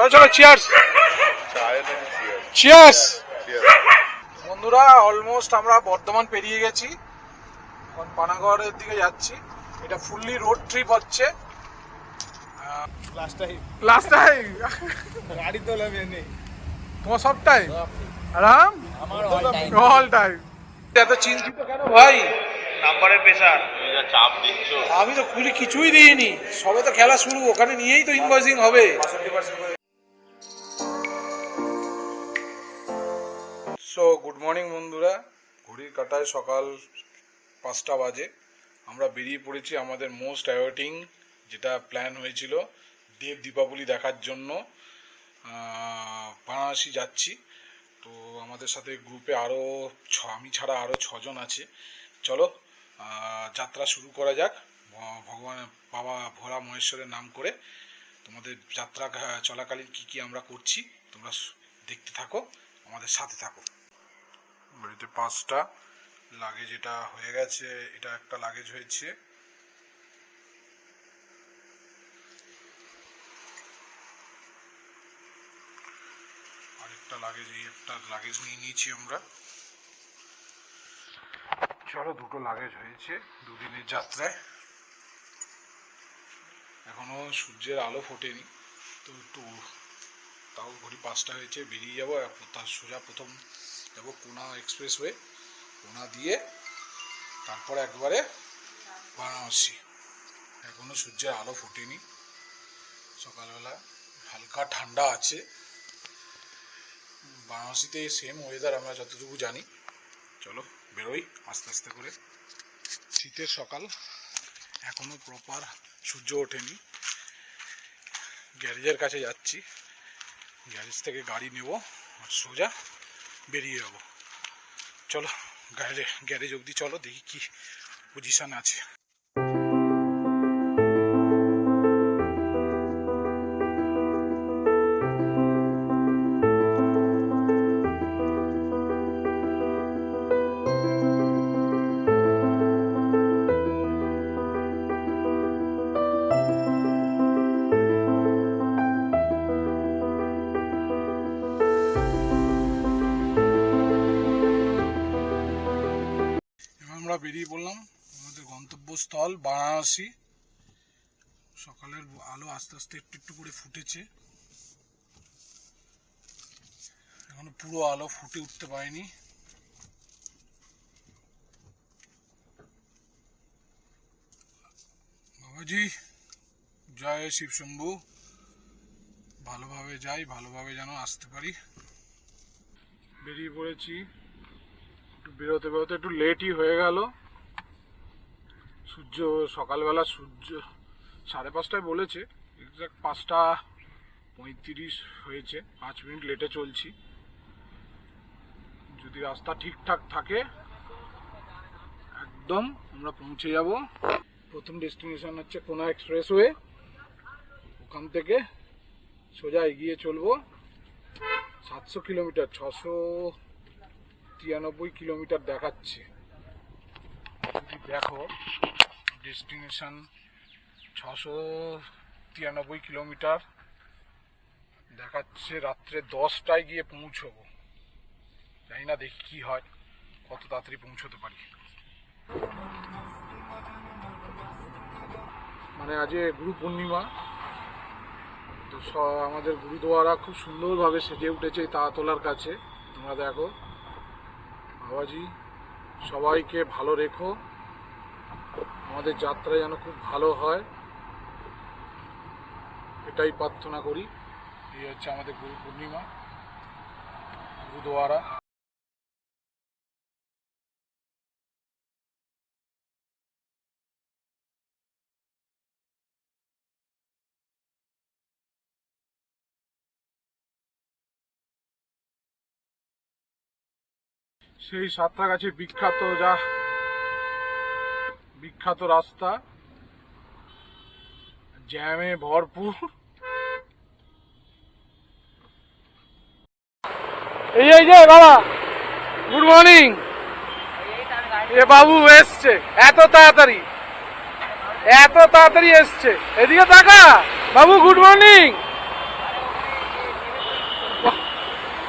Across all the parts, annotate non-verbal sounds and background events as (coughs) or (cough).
চলো চলো cheers cheers বন্ধুরা অলমোস্ট আমরা বর্ধমান পেরিয়ে গেছি। এখন পানাগড়ের দিকে যাচ্ছি। এটা ফুললি রোড ট্রিপ হচ্ছে। লাস্ট টাইম লাস্ট টাইম গাড়ি তো লাগবে নেই তোমার সব টাইম আরাম? আমার অল টাইম এত চিন্তিত কেন ভাই? নাম্বারের পেশা চাপ দিচ্ছ। আমি তো খুলি কিছুই দিইনি। সবে তো খেলা শুরু ওখানে নিয়েই তো ইনভয়েসিং হবে। সো গুড মর্নিং বন্ধুরা। ঘড়ির কাটায় সকাল পাঁচটা বাজে। আমরা বেরিয়ে পড়েছি আমাদের মোস্ট অ্যাওয়েটিং যেটা প্ল্যান হয়েছিল, দেব দীপাবলি দেখার জন্য। বারাণসী যাচ্ছি। তো আমাদের সাথে গ্রুপে আরও ছ, আমি ছাড়া আরও ছজন আছে। চলো যাত্রা শুরু করা যাক। ভগবান বাবা ভোলা মহেশ্বরের নাম করে তোমাদের যাত্রা চলাকালীন কি কি আমরা করছি, তোমরা দেখতে থাকো, আমাদের সাথে থাকো। বাড়িতে পাঁচটা লাগেজ এটা হয়ে গেছে, এটা একটা লাগেজ হয়েছে। আরেকটা লাগেজ এই একটা লাগেজ নিয়ে নিয়েছি আমরা। চলো, দুটো লাগেজ হয়েছে দুদিনের যাত্রায়। এখনও সূর্যের আলো ফোটেনি, তো একটু তাও ঘড়ি পাঁচটা হয়েছে, বেরিয়ে যাব তার সোজা প্রথম যাব কোনা এক্সপ্রেস ওয়ে কোনা দিয়ে তারপর একবারে বারাণসী। এখনও সূর্যের আলো ফোটেনি। সকালবেলা হালকা ঠান্ডা আছে। বারাণসীতে সেম ওয়েদার আমরা যতটুকু জানি। চলো বেরোই আস্তে আস্তে করে। শীতের সকাল এখনও প্রপার সূর্য ওঠেনি। গ্যারেজের কাছে যাচ্ছি। গ্যারেজ থেকে গাড়ি নেব আর সোজা বেরিয়ে যাব। চলো গ্যারেজ গ্যারেজ অবধি চলো দেখি কি পজিশন আছে। আমরা বেরিয়ে পড়লাম আমাদের গন্তব্যস্থল, বারাণসী। সকালের আলো আস্তে আস্তে একটু একটু করে ফুটেছে। এখনও পুরো আলো ফুটে উঠতে পারেনি। বাবাজি, জয় শিব শম্ভু। ভালোভাবে যাই, ভালোভাবে যেন আসতে পারি। বেরিয়ে পড়েছি। একটু বেরোতে বেরোতে একটু লেটই হয়ে গেল। সূর্য, সকালবেলা সূর্য, সাড়ে পাঁচটায় বলেছে এক্সাক্ট পাঁচটা পঁয়ত্রিশ হয়েছে, পাঁচ মিনিট লেটে চলছি। যদি রাস্তা ঠিকঠাক থাকে, একদম আমরা পৌঁছে যাব। প্রথম ডেস্টিনেশন হচ্ছে কোনা এক্সপ্রেসওয়ে ওখান থেকে সোজা এগিয়ে চলবো। সাতশো কিলোমিটার, ছশো তিরানব্বই কিলোমিটার দেখাচ্ছে। যদি দেখো ডেস্টিনেশন ছশো তিরানব্বই কিলোমিটার দেখাচ্ছে, রাত্রে দশটায় গিয়ে পৌঁছবো। জানি না দেখি কি হয়, কত তাড়াতাড়ি পৌঁছতে পারি। মানে আজ গুরু পূর্ণিমা, তো আমাদের গুরুদুয়ারা খুব সুন্দরভাবে সেজে উঠেছে এই তাঁতলার কাছে। তোমরা দেখো বাবাজি সবাইকে ভালো রেখো। আমাদের যাত্রা যেন খুব ভালো হয়। এটাই প্রার্থনা করি। এই হচ্ছে আমাদের গুরু পূর্ণিমা, গুরুদুয়ারা। সেই সাঁতরাগাছি বিখ্যাত যা বিখ্যাত রাস্তা। জ্যামে ভরপুর। এই এই যে, বাবা। গুড মর্নিং এ বাবু এসছে। এত তাড়াতাড়ি। এত তাড়াতাড়ি এসছে। এদিকে তাকা। বাবু গুড মর্নিং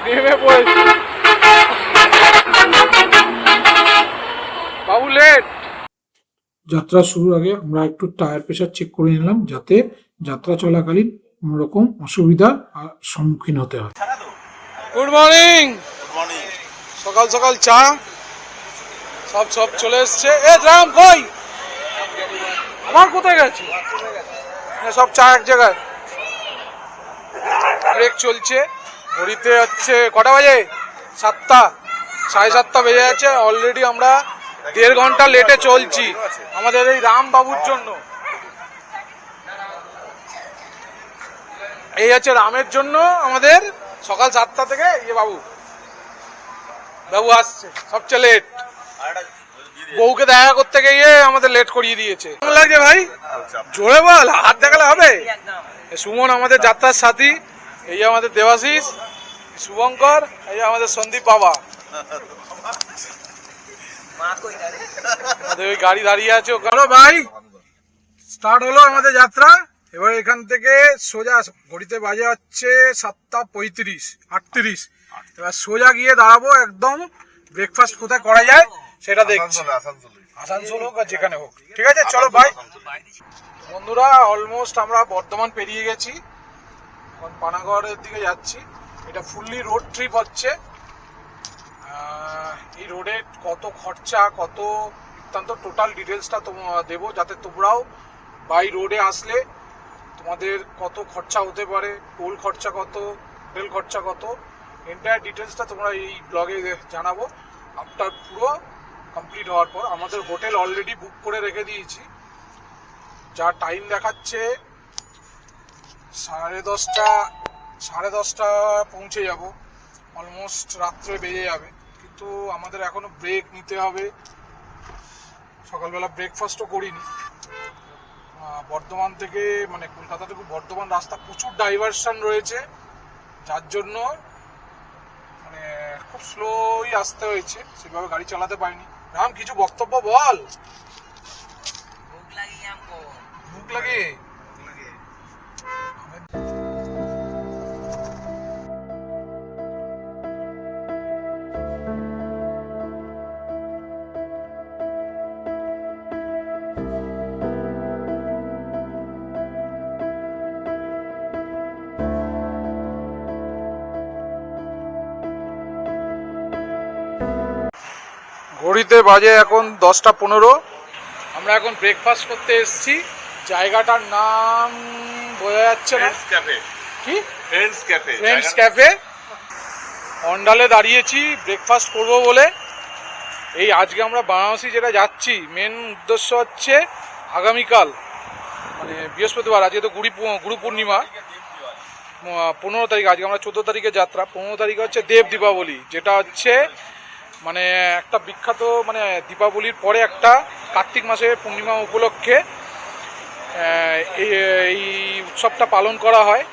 নেমে পড়েছি। বাবু লেট যাত্রা শুরুর আগে আমরা একটু টায়ার প্রেশার চেক করে নিলাম যাতে যাত্রা চলাকালীন কোনো রকম অসুবিধা আর সম্মুখীন হতে হয়। গুড মর্নিং সকাল সকাল চা সব সব চলে এসছে। এ রাম কই? আমার কোথায় গেছে? সব চা এক জায়গায়। ব্রেক চলছে। ঘড়িতে হচ্ছে কটা বাজে? সাতটা সাড়ে সাতটা বেজে যাচ্ছে অলরেডি আমরা দেড় ঘণ্টা লেটে চলছি। আমাদের এই রাম বাবুর জন্য। এই হচ্ছে রামের জন্য আমাদের সকাল সাতটা থেকে ইয়ে বাবু। বাবু আসছে, সবচেয়ে লেট বউকে দেখা করতে গিয়ে আমাদের লেট করিয়ে দিয়েছে। কেমন লাগছে ভাই? জোরে বল, হাত দেখালে হবে? সুমন আমাদের যাত্রার সাথী, এই আমাদের দেবাশিস শুভঙ্কর, এই আমাদের সন্দীপ বাবা। আমাদের ওই গাড়ি দাঁড়িয়ে আছে ওখানে। ভাই স্টার্ট হলো আমাদের যাত্রা। এবার এখান থেকে সোজা ঘড়িতে বাজে হচ্ছে সাতটা পঁয়ত্রিশ আটত্রিশ। এবার সোজা গিয়ে দাঁড়াবো একদম ব্রেকফাস্ট কোথায় করা যায় সেটা দেখছি। আসানসোল হোক আর যেখানে হোক। ঠিক আছে চলো ভাই। বন্ধুরা অলমোস্ট আমরা বর্ধমান পেরিয়ে গেছি। এখন পানাগড়ের দিকে যাচ্ছি। এটা ফুললি রোড ট্রিপ হচ্ছে। এই রোডে কত খরচা, কত বৃত্তান্ত টোটাল ডিটেলসটা দেবো যাতে তোমরাও বাই রোডে আসলে তোমাদের কত খরচা হতে পারে টোল খরচা কত হোটেল খরচা কত এন্টায়ার ডিটেলসটা তোমরা এই ব্লগে জানাব। আফটার পুরো কমপ্লিট হওয়ার পর, আমাদের হোটেল অলরেডি বুক করে রেখে দিয়েছি। যা টাইম দেখাচ্ছে, সাড়ে দশটা সাড়ে দশটা পৌঁছে যাব। অলমোস্ট রাত্রে বেজে যাবে। কিন্তু আমাদের এখনও ব্রেক নিতে হবে। সকালবেলা ব্রেকফাস্টও করিনি। বর্ধমান থেকে মানে কলকাতা থেকে বর্ধমান রাস্তা প্রচুর ডাইভারশন রয়েছে। যার জন্য মানে খুব স্লোই আসতে হয়েছে। সেভাবে গাড়ি চালাতে পারিনি। রাম কিছু বক্তব্য বল? ভুক লাগে ঘড়িতে বাজে এখন দশটা পনেরো। আমরা এখন ব্রেকফাস্ট করতে এসেছি। জায়গাটার নাম বোঝা যাচ্ছে না। ক্যাফে কি? ফ্রেন্ডস ক্যাফে ফ্রেন্ডস ক্যাফে অন্ডালে দাঁড়িয়েছি ব্রেকফাস্ট করব বলে। এই আজকে আমরা বারাণসী যেটা যাচ্ছি মেন উদ্দেশ্য হচ্ছে আগামীকাল মানে বৃহস্পতিবার আজকে তো গুড়ি গুরু পূর্ণিমা। পনেরো তারিখ আজকে আমরা চোদ্দ তারিখে যাত্রা। পনেরো তারিখে হচ্ছে দেব দীপাবলি যেটা হচ্ছে মানে একটা বিখ্যাত মানে দীপাবলির পরে একটা কার্তিক মাসের পূর্ণিমা উপলক্ষে এই উৎসবটা পালন করা হয়।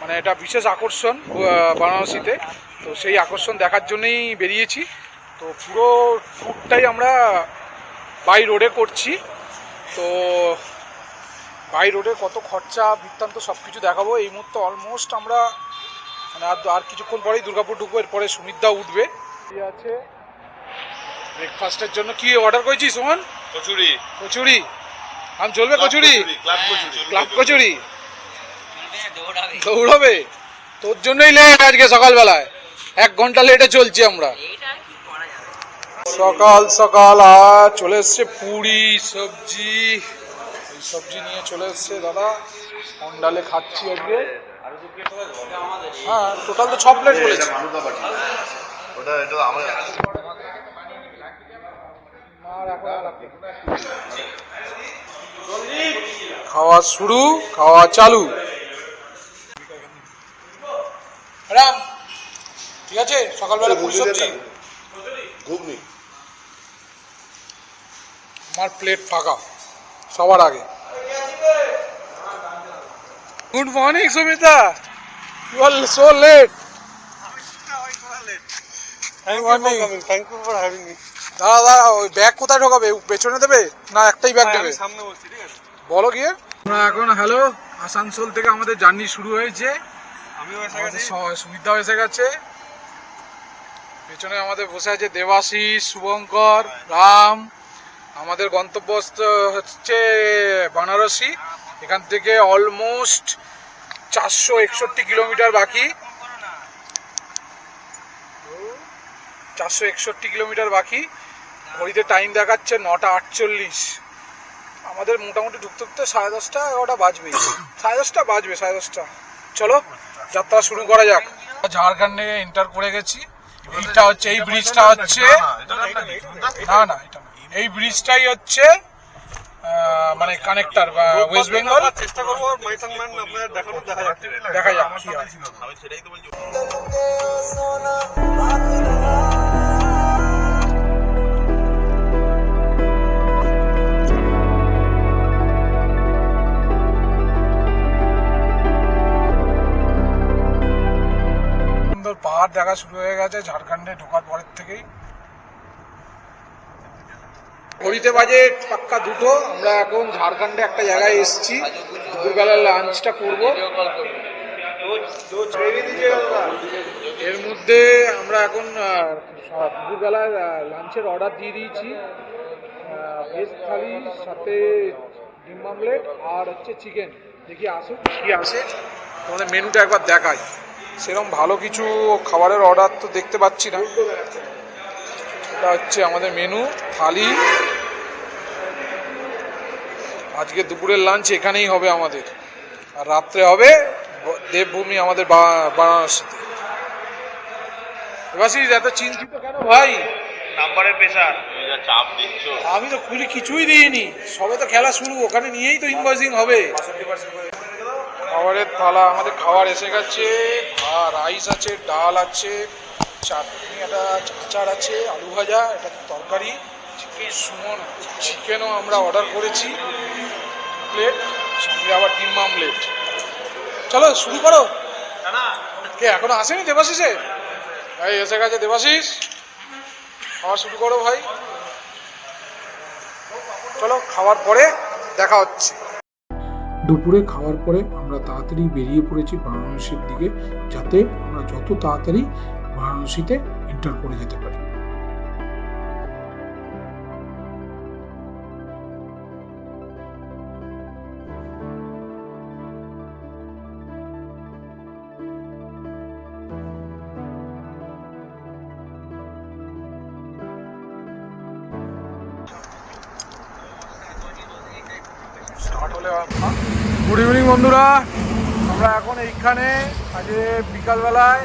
মানে এটা বিশেষ আকর্ষণ বারাণসীতে। তো সেই আকর্ষণ দেখার জন্যেই বেরিয়েছি। তো পুরো ট্যুরটাই আমরা বাই রোডে করছি। তো বাই রোডে কত খরচা, বৃত্তান্ত সব কিছু দেখাবো। এই মুহূর্তে অলমোস্ট আমরা মানে আর কিছুক্ষণ পরেই দুর্গাপুর ঢুকবো, এরপরে সুমিতদা উঠবে। আছে ব্রেকফাস্টের জন্য কি অর্ডার করেছিস সুমন? কচুরি। কচুরি। আম চলবে কচুরি? ক্লাব কচুরি। কচুরি। দৌড়াবে। তোর জন্যই লেট আজকে সকালবেলায়। এক ঘণ্টা লেটে চলছি আমরা। সকাল সকাল আর চলে এসছে পুরি সবজি। এই সবজি নিয়ে চলে এসছে দাদা। অন্ডালে খাচ্ছি আজকে। হ্যাঁ টোটাল তো ছ প্লেট বলেছে ওটা এটা আমার আর এখন আর লাগবে না। খাওয়া শুরু খাওয়া চালু। রাম ঠিক আছে? সকালবেলা পুরি সবজি ঘুগনি। আমার প্লেট ফাঁকা। সবার আগে। Good morning Sumita. You are so late morning thank you for having me দাদা দাদা ওই ব্যাগ কোথায় ঢোকাবে? পেছনে দেবে না একটাই ব্যাগ দেবে? সামনে বসছি ঠিক আছে? বলো গিয়ে। আমরা এখন হ্যালো আসানসোল থেকে আমাদের জার্নি শুরু হয়েছে। আমিও এসে গেছি। সুবিধা এসে গেছে। পেছনে আমাদের বসে আছে দেবাশিস শুভঙ্কর রাম। আমাদের গন্তব্যস্থ হচ্ছে বানারসি। এখান থেকে অলমোস্ট চারশো একষট্টি কিলোমিটার বাকি। চারশো একষট্টি কিলোমিটার বাকি। ঘড়িতে টাইম দেখাচ্ছে নটা আটচল্লিশ। আমাদের মোটামুটি ঢুকতে ঢুকতে সাড়ে দশটা এগারোটা বাজবে। সাড়ে দশটা বাজবে সাড়ে দশটা। চলো যাত্রা শুরু করা যাক। ঝাড়খণ্ডে এন্টার করে গেছি। এইটা হচ্ছে এই ব্রিজটা হচ্ছে না না এটা এই ব্রিজটাই হচ্ছে মানে কানেক্টর বা ওয়েস্ট বেঙ্গল চেষ্টা করব দেখা যাচ্ছে দেখা যাক কি হয়। পাহাড় দেখা শুরু হয়ে গেছে, ঝাড়খণ্ডে ঢোকার পরের থেকেই। ঘড়িতে বাজে পাক্কা দুটো, আমরা এখন ঝাড়খণ্ডে একটা জায়গায় এসেছি। দুপুরবেলার লাঞ্চটা করব। এর মধ্যে আমরা এখন দুপুরবেলার লাঞ্চের অর্ডার দিয়ে দিয়েছি। ভেজ থালি, সাথে ডিম আমলেট আর হচ্ছে চিকেন দেখি আসুক, কি আসে। তোমাদের মেনুটা একবার দেখাই। সেরকম ভালো কিছু খাবারের অর্ডার তো দেখতে পাচ্ছি না। এটা হচ্ছে আমাদের মেনু থালি। আজকে দুপুরের লাঞ্চ এখানেই হবে আমাদের। আর রাত্রে হবে দেবভূমি আমাদের বারাণসীতে। এবার এত চিন্তিত কেন ভাই? নাম্বারের পেশার চাপ দিচ্ছ। আমি তো খুলি কিছুই দিইনি। সবে তো খেলা শুরু ওখানে নিয়েই তো ইনভয়েসিং হবে। খাবারের থালা আমাদের খাবার এসে গেছে। রাইস আছে, ডাল আছে, চাটনি, একটা আচার আছে, আলু ভাজা এটা তরকারি সুমন চিকেনও আমরা অর্ডার করেছি। প্লেট সঙ্গে আবার ডিম আমলেট চলো, শুরু করো। কে, এখনও আসেনি দেবাশিসে? ভাই এসে গেছে দেবাশিস। খাওয়া শুরু করো ভাই। চলো, খাওয়ার পরে দেখা হচ্ছে। দুপুরে খাওয়ার পরে আমরা তাড়াতাড়ি বেরিয়ে পড়েছি বারাণসীর দিকে, যাতে আমরা যত তাড়াতাড়ি বারাণসীতে এন্টার করে যেতে পারি। বন্ধুরা আমরা এখন এইখানে আজকে বিকালবেলায়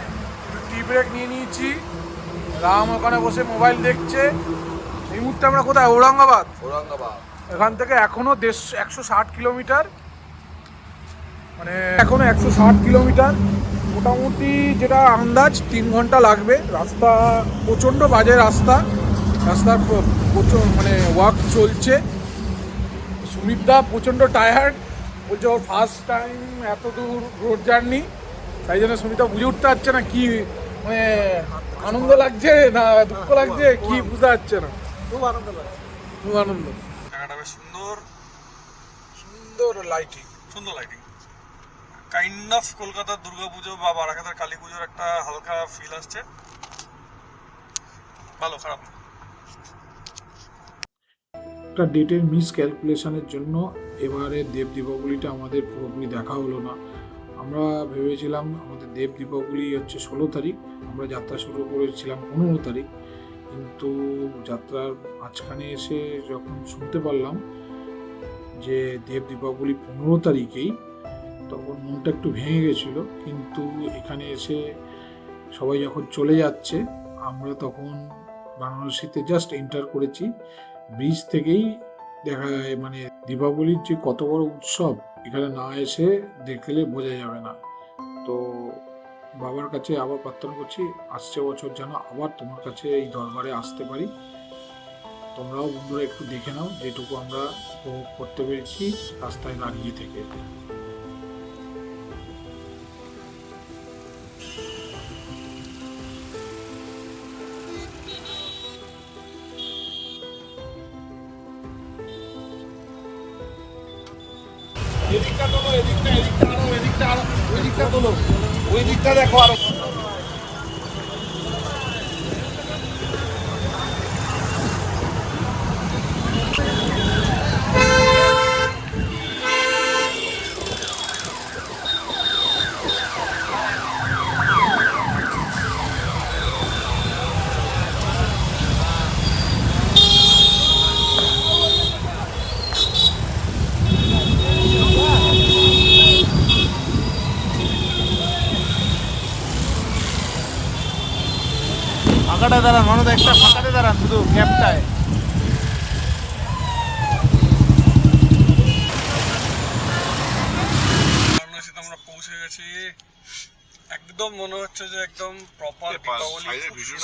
টি ব্রেক নিয়ে নিয়েছি। রাম ওখানে বসে মোবাইল দেখছে। এই মুহূর্তে আমরা কোথায়? ঔরঙ্গাবাদ? ঔরঙ্গাবাদ। এখান থেকে এখনও দেড়শো একশো ষাট কিলোমিটার। মানে এখনও একশো ষাট কিলোমিটার। মোটামুটি যেটা আন্দাজ তিন ঘণ্টা লাগবে। রাস্তা প্রচণ্ড বাজে রাস্তা। রাস্তার প্র- প্রচুর মানে ওয়াক চলছে। সুমিতদা প্রচণ্ড টায়ার্ড বলছে ওর ফার্স্ট টাইম এত দূর রোড জার্নি তাই জন্য সুমিতা বুঝে উঠতে পারছে না কি মানে আনন্দ লাগছে না দুঃখ লাগছে কি বুঝতে পারছে না। খুব আনন্দ লাগছে। খুব আনন্দ। জায়গাটা বেশ সুন্দর। সুন্দর লাইটিং সুন্দর লাইটিং কাইন্ড অফ কলকাতার দুর্গাপুজো বা বারাকাতার কালী পুজোর একটা হালকা ফিল আসছে। ভালো খারাপ একটা ডেটের মিস ক্যালকুলেশনের জন্য এবারে দেব দীপাবলিটা আমাদের পুরোপুরি দেখা হলো না। আমরা ভেবেছিলাম আমাদের দেব দীপাবলি হচ্ছে ষোলো তারিখ, আমরা যাত্রা শুরু করেছিলাম পনেরো তারিখ। কিন্তু যাত্রার মাঝখানে এসে যখন শুনতে পারলাম যে দেব দীপাবলি পনেরো তারিখেই, তখন মনটা একটু ভেঙে গেছিল। কিন্তু এখানে এসে সবাই যখন চলে যাচ্ছে, আমরা তখন বারাণসীতে জাস্ট এন্টার করেছি। ব্রিজ থেকেই দেখা যায় মানে দীপাবলির যে কত বড় উৎসব, এখানে না এসে দেখলে বোঝা যাবে না। তো বাবার কাছে আবার প্রার্থনা করছি, আসছে বছর যেন আবার তোমার কাছে এই দরবারে আসতে পারি। তোমরাও বন্ধুরা একটু দেখে নাও যেটুকু আমরা উপভোগ করতে পেরেছি রাস্তায় দাঁড়িয়ে থেকে। দিকটা তোলো ওই দিকটা দেখো আরও একটা ফাঁকাতে দাঁড়ান শুধু আমরা পৌঁছে গেছি। একদম মনে হচ্ছে যে একদম প্রপার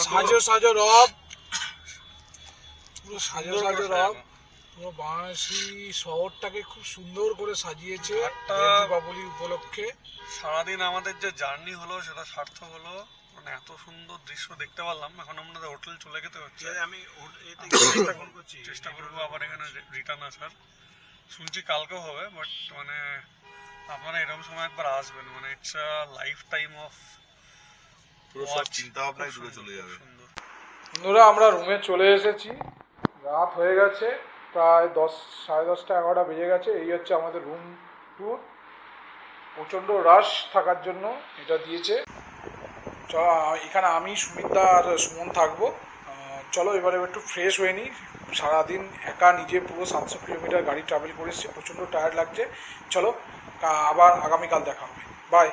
সাজো সাজো রব। পুরো সাজো সাজো রব। পুরো বারাণসী শহরটাকে খুব সুন্দর করে সাজিয়েছে দীপাবলি উপলক্ষে। সারাদিন আমাদের যে জার্নি হলো সেটা সার্থক হলো। মানে এত সুন্দর দৃশ্য দেখতে পারলাম। এখন আমাদের হোটেল চলে যেতে হচ্ছে। আমি (coughs) চেষ্টা করব আবার এখানে রিটার্ন আসার। শুনছি কালকেও হবে বাট মানে আপনারা এরকম সময় একবার আসবেন। মানে it's a life time of সব চিন্তা ভাবনাই দূরে চলে যাবে। বন্ধুরা আমরা রুমে চলে এসেছি। রাত হয়ে গেছে প্রায় দশ সাড়ে দশটা এগারোটা বেজে গেছে। এই হচ্ছে আমাদের রুম ট্যুর প্রচণ্ড রাশ থাকার জন্য এটা দিয়েছে। এখানে আমি, সুমিতা আর সুমন থাকব। চলো, এবারে একটু ফ্রেশ হয়ে নিই সারাদিন একা নিজে পুরো সাতশো কিলোমিটার গাড়ি ট্রাভেল করেছি প্রচণ্ড টায়ার্ড লাগছে। চলো আবার আগামীকাল দেখা হবে। বাই